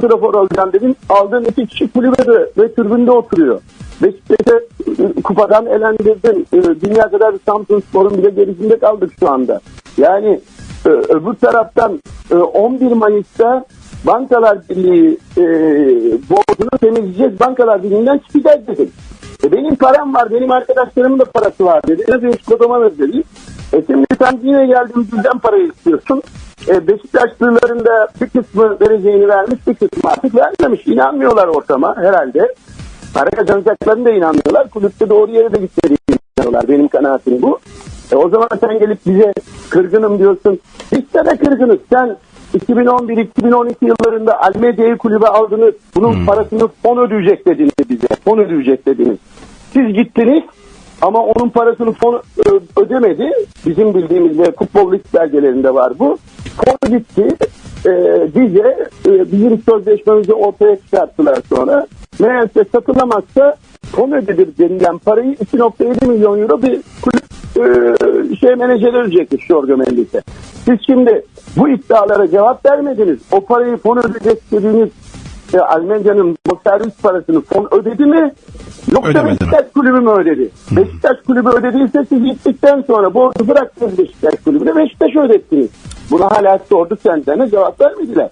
santrafor alacağım dedim. Aldığın iki kişi kulübede ve tribünde oturuyor. Beşiktaş'ı e, kupadan elendirdin. E, Dünya kadar Samsun Spor'un bile gerisinde kaldık şu anda. Yani e, öbür taraftan e, 11 Mayıs'ta Bankalar Birliği e, borcunu temizleyeceğiz. Bankalar Birliği'nden çıkacağız dedim. E, benim param var, benim arkadaşlarımın da parası var dedi. Ne diyor kodama dedi. E şimdi sen yine geldin bizden parayı istiyorsun. E, Beşiktaşlıların da bir kısmı vereceğini vermiş, bir kısmı artık vermemiş. İnanmıyorlar ortama herhalde. Para kazanacaklarını da inanmıyorlar. Kulüpte doğru yere de gitmediğini inanıyorlar. Benim kanaatim bu. E, o zaman sen gelip bize kırgınım diyorsun. Biz de kırgınız. Sen 2011-2012 yıllarında Almedia'yı kulübe aldınız. Bunun parasını fon ödeyecek dediniz bize. Fon ödeyecek dediniz. Siz gittiniz ama onun parasını fon ödemedi. Bizim bildiğimiz ve futbol lig belgelerinde var bu. Fon gitti. E, bize e, bizim sözleşmemizi ortaya çıkarttılar sonra. Meğerse satılamazsa fon ödedir denilen parayı 2.7 milyon euro bir kulüp e, şey menajeri ödeyecekmiş Jorge Mendes'e. Siz şimdi bu iddialara cevap vermediniz. O parayı fon ödeyecek dediğiniz e, Almenya'nın servis parasını fon ödedi mi? Yoksa Ödemedi mi? Beşiktaş kulübü mü ödedi? Beşiktaş kulübü ödediyse siz gittikten sonra borcu bıraktınız Beşiktaş kulübüne Beşiktaş'a ödettiniz. Buna hala sorduk senden cevap vermediler.